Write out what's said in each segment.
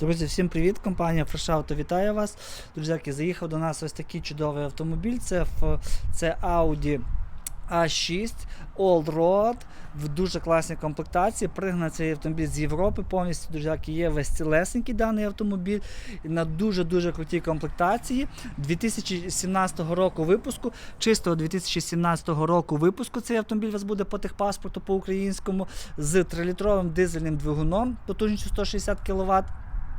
Друзі, всім привіт! Компанія Fresh Auto вітає вас. Друзяки, заїхав до нас ось такий чудовий автомобіль. Це, це Audi A6 All Road в дуже класній комплектації. Пригнаний цей автомобіль з Європи. Повністю друзяки, є весь цілесенький даний автомобіль на дуже-дуже крутій комплектації. 2017 року випуску, чистого 2017 року випуску цей автомобіль у вас буде по техпаспорту по українському з 3-літровим дизельним двигуном потужністю 160 кВт.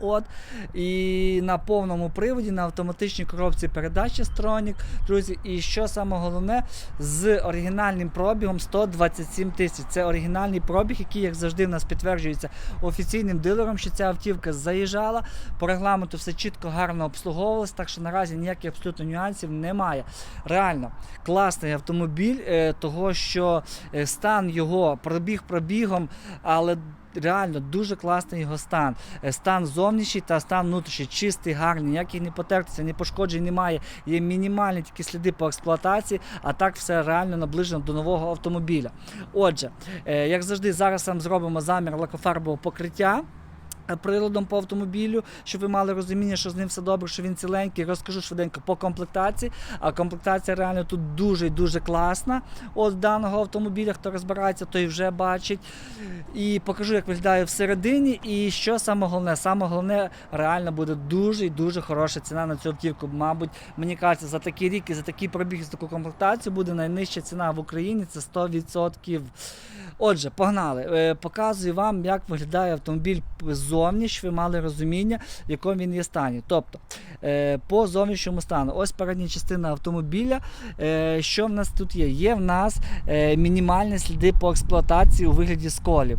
От, і на повному приводі, на автоматичній коробці передачі Stronік, друзі. І що саме головне, з оригінальним пробігом 127 тисяч. Це оригінальний пробіг, який, як завжди, в нас підтверджується офіційним дилером, що ця автівка заїжджала. По регламенту все чітко, гарно обслуговувалось, так що наразі ніяких абсолютно нюансів немає. Реально класний автомобіль, е, того що е, стан його пробіг пробігом, але реально дуже класний його стан. Е, Стан зовнішній та стан внутрішній, чистий, гарний, ніяких не потертися, ні пошкоджень немає. Є мінімальні тільки сліди по експлуатації, а так все реально наближено до нового автомобіля. Отже, е, як завжди, зараз зробимо замір лакофарбового покриття. Е, Приладом по автомобілю, щоб ви мали розуміння, що з ним все добре, що він ціленький. Розкажу швиденько по комплектації. А комплектація реально тут дуже і дуже класна. От даного автомобіля, хто розбирається, той вже бачить. І покажу, як виглядає всередині. І що саме головне, саме головне, реально буде дуже і дуже хороша ціна на цю автівку. Мабуть, мені кажеться, за такий рік і за такий пробіг, і за таку комплектацію буде найнижча ціна в Україні. Це 100%. Отже, погнали. Е, Показую вам, як виглядає автомобіль ззовні, щоб ви мали розуміння, в якому він є стані. Тобто, е, по зовнішньому стану, ось передня частина автомобіля. Е, Що в нас тут є? Є в нас е, мінімальні сліди по експлуатації у вигляді сколів.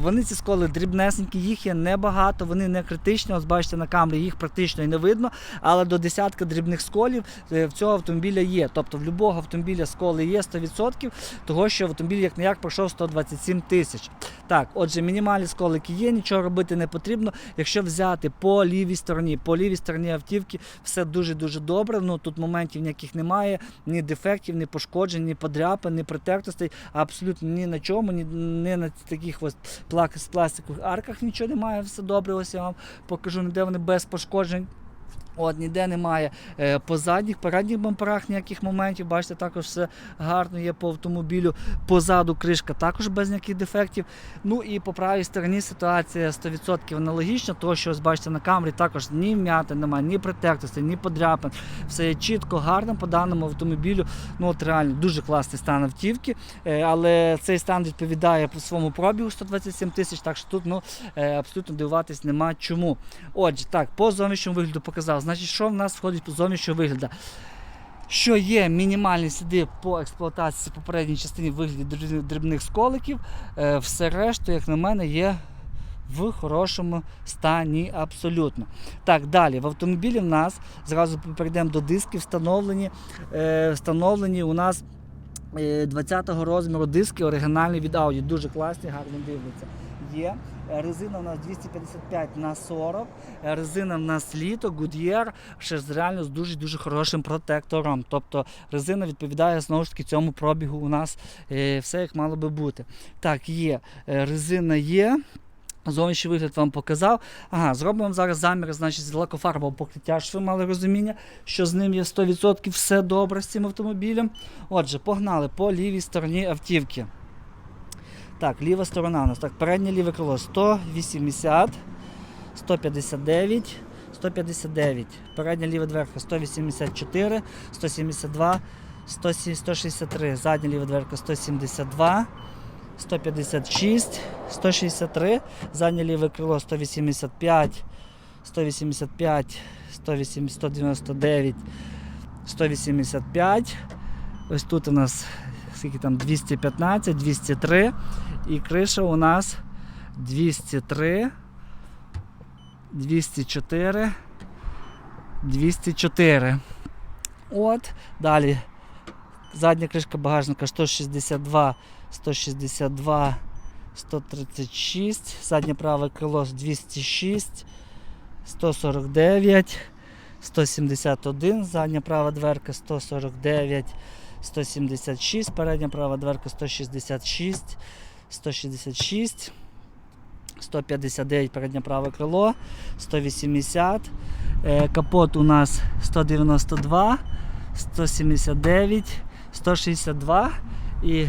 Вони ці сколи дрібнесенькі, їх є небагато, вони не критичні. Ось бачите на камері їх практично і не видно, але до десятка дрібних сколів в цього автомобіля є. Тобто в будь-якого автомобіля сколи є 100%, того що автомобіль як не як пройшов 127 тисяч. Так, отже, мінімальні сколики є, нічого робити не потрібно. Якщо взяти по лівій стороні, по лівій стороні автівки все дуже-дуже добре. Ну тут моментів ніяких немає, ні дефектів, ні пошкоджень, ні подряпин, ні притертостей, абсолютно ні на чому, ні, ні на таких ось пластикових арках нічого немає, все добре. Ось я вам покажу, де вони без пошкоджень. От, ніде немає е, по задніх, передніх бамперах ніяких моментів. Бачите, також все гарно є по автомобілю. Позаду кришка також без ніяких дефектів. Ну і по правій стороні ситуація 100% аналогічна, того що ось бачите на камері також ні вм'яти немає, ні притертостей, ні подряпин. Все є чітко, гарно по даному автомобілю. Ну от реально дуже класний стан автівки. Е, але цей стан відповідає по своєму пробігу 127 тисяч, так що тут ну, е, абсолютно дивуватись нема чому. Отже, так, по зовнішньому вигляду показав. Значить, що в нас входить по зовнішнього вигляду? Що є мінімальні сліди по експлуатації попередній частині в вигляді дрібних сколиків, е, все решту, як на мене, є в хорошому стані абсолютно. Так, далі в автомобілі в нас зразу перейдемо до дисків, встановлені, е, встановлені у нас е, 20-го розміру диски оригінальні від Audi. Дуже класні, гарно дивляться. Є. Е, Резина у нас 255 на 40. Е, Резина в нас літо, Goodyear, ще реально з дуже-дуже хорошим протектором. Тобто резина відповідає знову ж таки цьому пробігу. У нас е, все як мало би бути. Так, є. Резина є. Зовнішній вигляд вам показав. Ага, зробимо зараз заміри, значить, з лакофарбового покриття, щоб ви мали розуміння, що з ним є 100% все добре з цим автомобілем. Отже, погнали по лівій стороні автівки. Так, ліва сторона у нас. Так, переднє ліве крило 180, 159, 159. Передня ліва дверка 184, 172, 163. Задня ліва дверка 172. 156, 163, заднє ліве крило 185, 185, 108, 199, 185. Ось тут у нас скільки там 215, 203. І криша у нас 203, 204, 204. От, далі. Задня кришка багажника 162, 162, 136, заднє праве крило 206, 149, 171, задня права дверка 149, 176, передня права дверка 166, 166, 159 переднє праве крило, 180. Е, Капот у нас 192, 179, 162 і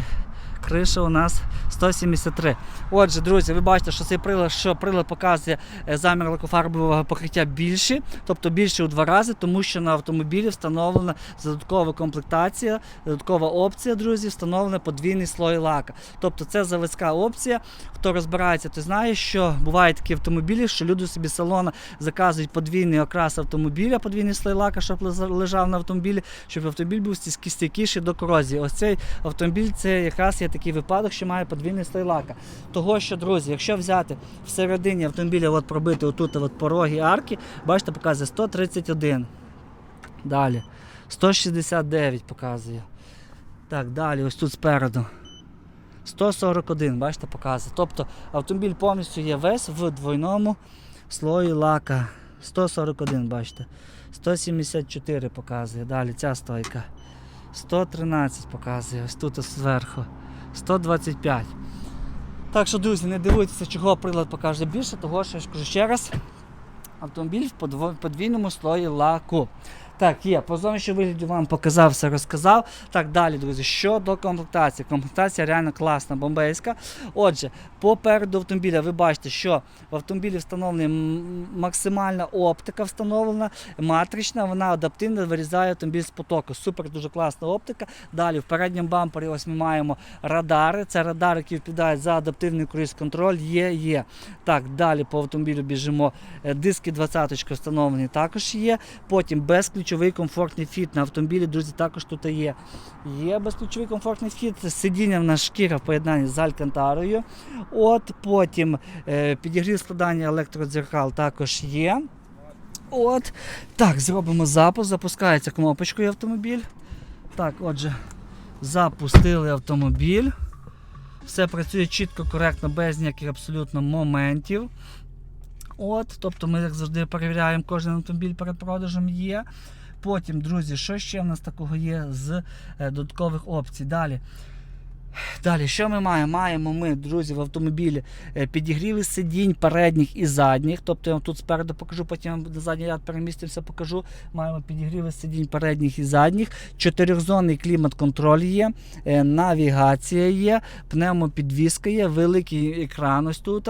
криша у нас 173. Отже, друзі, ви бачите, що цей прилад, що прилад показує е, замір лакофарбового покриття більше, тобто більше у два рази, тому що на автомобілі встановлена додаткова комплектація, додаткова опція, друзі, встановлена подвійний слой лака. Тобто це заводська опція. Хто розбирається, той знає, що бувають такі автомобілі, що люди собі салона заказують подвійний окрас автомобіля, подвійний слой лака, щоб лежав на автомобілі, щоб автомобіль був стійкіший до корозії. Ось цей автомобіль це якраз є такий випадок, що має подвійний слой лака. Того, що, друзі, якщо взяти всередині автомобіля, от пробити отут от пороги арки, бачите, показує 131. Далі. 169 показує. Так, далі, ось тут спереду. 141, бачите, показує. Тобто автомобіль повністю є весь в двойному слої лака. 141, бачите. 174 показує. Далі ця стойка. 113 показує. Ось тут ось зверху. 125. Так що, друзі, не дивуйтеся, чого прилад покаже більше, того що я ж кажу ще раз. Автомобіль в подвійному слої лаку. Так, є, по зовнішньому вигляді вам показав, все розказав. Так, далі, друзі, щодо комплектації. Комплектація реально класна, бомбейська. Отже, попереду автомобіля ви бачите, що в автомобілі встановлена максимальна оптика встановлена, матрична, вона адаптивно вирізає автомобіль з потоку. Супер, дуже класна оптика. Далі в передньому бампері ось ми маємо радари. Це радари, які відповідають за адаптивний круїз-контроль. Є, є. Так, далі по автомобілю біжимо. Е, Диски 20 встановлені також є. Потім безключовий комфортний фіт на автомобілі, друзі, також тут є. Є безключовий комфортний фіт, сидіння в нас шкіра в поєднанні з алькантарою. От потім е, підігрів складання електродзеркал також є. От. Так, зробимо запуск. Запускається кнопочкою автомобіль. Так, отже, запустили автомобіль. Все працює чітко, коректно, без ніяких абсолютно моментів. От, тобто ми, як завжди, перевіряємо кожен автомобіль перед продажем є. Потім, друзі, що ще в нас такого є з е, додаткових опцій? Далі. Далі, що ми маємо? Маємо ми, друзі, в автомобілі е, підігріви сидінь передніх і задніх. Тобто я вам тут спереду покажу, потім на задній ряд перемістимося, покажу. Маємо підігріви сидінь передніх і задніх. Чотирьохзонний клімат-контроль є, е, навігація є, пневмопідвізка є, великий екран ось тут.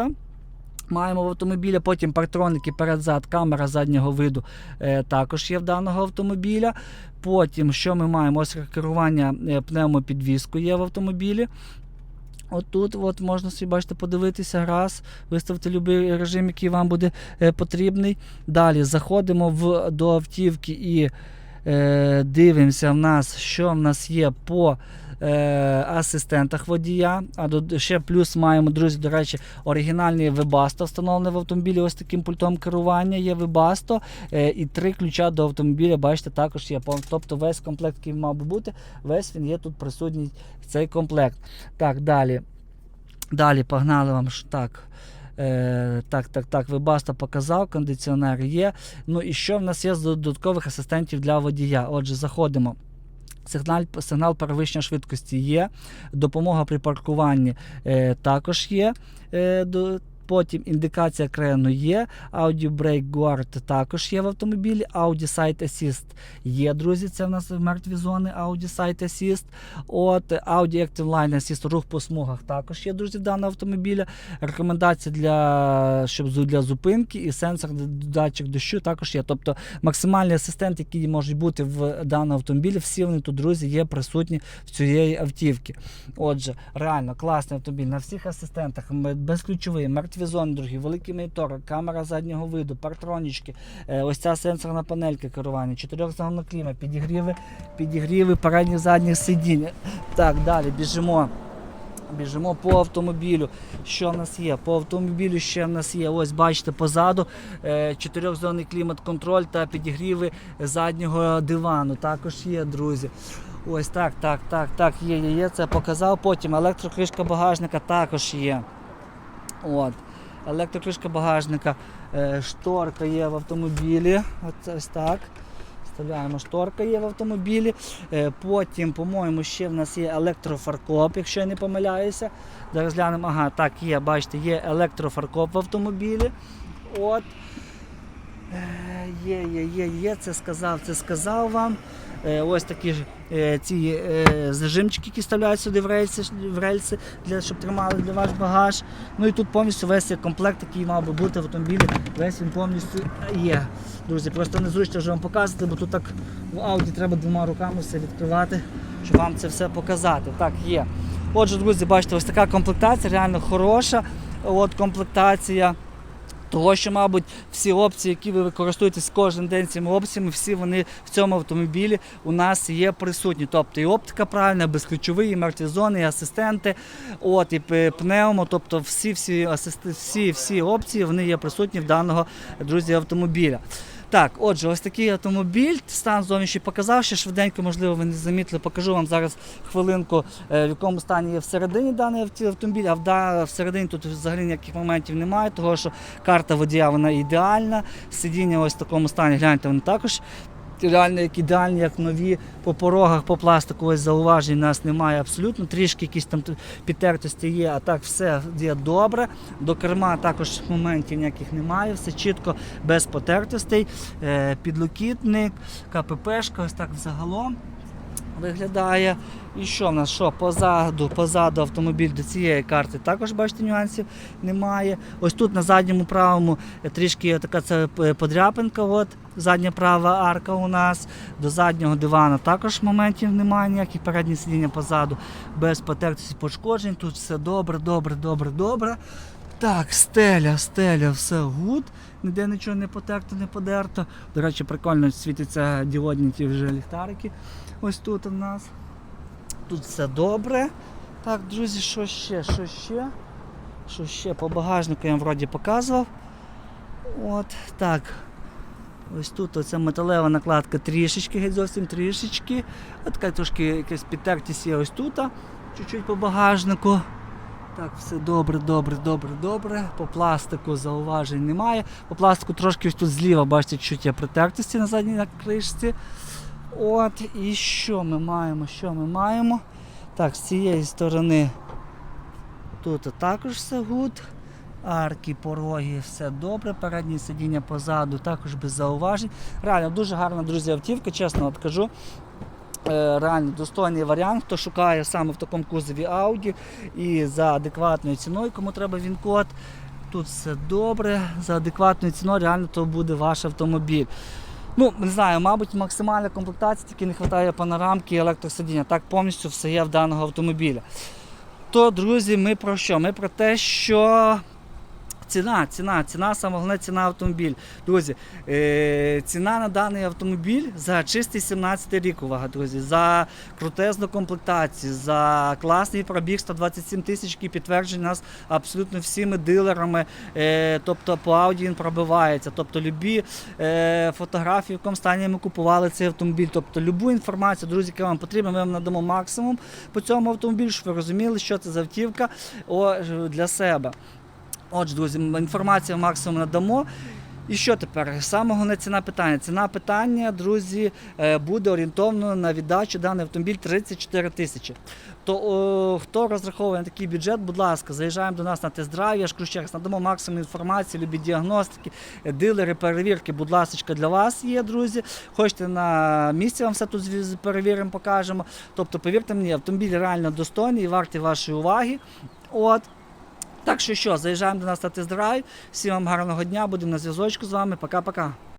Маємо в автомобілі, потім партроники перед-зад, камера заднього виду е, також є в даного автомобіля. Потім, що ми маємо? Ось керування е, пневмопідвіскою є в автомобілі. Отут от можна собі бачите, подивитися раз, виставити будь-який режим, який вам буде е, потрібний. Далі заходимо в, до автівки і е, дивимося, в нас, що в нас є по е, асистентах водія. А до, ще плюс маємо, друзі, до речі, оригінальний Webasto встановлений в автомобілі. Ось таким пультом керування є Webasto. Е, і три ключа до автомобіля, бачите, також є. Тобто весь комплект, який мав би бути, весь він є тут присутній цей комплект. Так, далі. Далі погнали вам так. Е, так, так, так, Webasto показав, кондиціонер є. Ну і що в нас є з додаткових асистентів для водія? Отже, заходимо. Сигнал, сигнал перевищення швидкості є. Допомога при паркуванні е, також є. Е, до, потім індикація крену є. Audio Brake Guard також є в автомобілі. Audi Side Assist є, друзі. Це в нас мертві зони Audi Side Assist. От Audi Active Line Assist, рух по смугах також є, друзі, в даного автомобіля. Рекомендації для, щоб, для зупинки і сенсор датчик дощу також є. Тобто максимальні асистенти, які можуть бути в даному автомобілі, всі вони тут, друзі, є присутні в цієї автівки. Отже, реально класний автомобіль на всіх асистентах, безключовий, мертві зони, другі, великий монітор, камера заднього виду, партронічки, е, ось ця сенсорна панелька керування, чотирьохзонна кліма, підігріви, підігріви передніх задніх сидінь. Так, далі біжимо. Біжимо по автомобілю. Що в нас є? По автомобілю ще в нас є, ось бачите, позаду е, чотирьохзонний клімат-контроль та підігріви заднього дивану. Також є, друзі. Ось так, так, так, так, є, є, є. Це показав. Потім електрокришка багажника також є. От. Електрокришка багажника, е, шторка є в автомобілі. Ось так. Вставляємо шторка є в автомобілі. Е, Потім, по-моєму, ще в нас є електрофаркоп, якщо я не помиляюся. Зараз глянемо. Ага, так, є, бачите, є електрофаркоп в автомобілі. От. Е, Є, є, є, є, це сказав, це сказав вам. Е, Ось такі ж е, ці е, зажимчики, які вставляють сюди в рельси, в рельси для, щоб тримали для ваш багаж. Ну і тут повністю весь комплект, який мав би бути в автомобілі, весь він повністю є. Друзі, просто незручно вже вам показувати, бо тут так в ауді треба двома руками все відкривати, щоб вам це все показати. Так, є. Отже, друзі, бачите, ось така комплектація, реально хороша. От комплектація. Того, що, мабуть, всі опції, які ви використовуєтесь кожен день цими опціями, всі вони в цьому автомобілі у нас є присутні. Тобто і оптика правильна, безключові, і мертвізони, і асистенти, от, і пневмо, тобто всі, всі, асисти, всі, всі опції вони є присутні в даного друзі автомобіля. Так, отже, ось такий автомобіль. Стан зовнішній показав, ще швиденько, можливо, ви не замітили. Покажу вам зараз хвилинку, е, в якому стані є всередині даний автомобіль, а всередині тут взагалі ніяких моментів немає, тому що карта водія вона ідеальна. Сидіння ось в такому стані, гляньте, воно також. Реально як ідеальні, як нові по порогах, по пластику, ось зауважень нас немає абсолютно. Трішки якісь там підтертості є, а так все є добре. До керма також моментів ніяких немає, все чітко, без потертостей. Е, Підлокітник, КППшка, ось так взагалом виглядає. І що в нас? Що позаду, позаду автомобіль до цієї карти також бачите нюансів немає. Ось тут на задньому правому трішки така це подряпинка. От задня права арка у нас. До заднього дивана також моментів немає, ніяких передні сидіння позаду, без потертості пошкоджень. Тут все добре, добре, добре, добре. Так, стеля, стеля, все гуд. Ніде нічого не потерто, не подерто. До речі, прикольно світяться діодні ті вже ліхтарики. Ось тут у нас. Тут все добре. Так, друзі, що ще? Що ще? Що ще? По багажнику я вам вроді показував. От, так. Ось тут оця металева накладка трішечки, геть зовсім трішечки. От така трошки якась підтертість є ось тут. Чуть-чуть по багажнику. Так, все добре, добре, добре, добре. По пластику зауважень немає. По пластику трошки ось тут зліва, бачите, чуть є притертості на задній кришці. От, і що ми маємо? Що ми маємо? Так, з цієї сторони тут також все гуд. Арки, пороги, все добре. Переднє сидіння позаду, також без зауважень. Реально дуже гарна, друзі, автівка, чесно от кажу. Е, Реально достойний варіант, хто шукає саме в такому кузові Audi і за адекватною ціною, кому треба він код. Тут все добре, за адекватною ціною реально то буде ваш автомобіль. Ну, не знаю, мабуть, максимальна комплектація, тільки не вистачає панорамки і електросидіння. Так повністю все є в даного автомобіля. То, друзі, ми про що? Ми про те, що ціна, ціна, ціна, саме головне ціна автомобіль. Друзі, е, ціна на даний автомобіль за чистий 17 рік, увага, друзі, за крутезну комплектацію, за класний пробіг 127 тисяч, який підтверджений нас абсолютно всіми дилерами. Е, тобто по Audi він пробивається. Тобто любі е, фотографії, в якому стані ми купували цей автомобіль. Тобто любу інформацію, друзі, яка вам потрібна, ми вам надамо максимум по цьому автомобілю, щоб ви розуміли, що це за автівка о, для себе. Отже, друзі, інформацію максимум надамо. І що тепер? Саме головне ціна питання. Ціна питання, друзі, е, буде орієнтовно на віддачу даний автомобіль 34 тисячі. То о, хто розраховує на такий бюджет, будь ласка, заїжджаємо до нас на тест-драйв, я ж кажу ще раз, надамо максимум інформації, любі діагностики, е, дилери, перевірки, будь ласка, для вас є, друзі. Хочете на місці вам все тут перевіримо, покажемо. Тобто, повірте мені, автомобіль реально достойний і вартий вашої уваги. От. Так що що, заїжджаємо до нас на тест-драйв. Всім вам гарного дня, будемо на зв'язочку з вами. Пока-пока.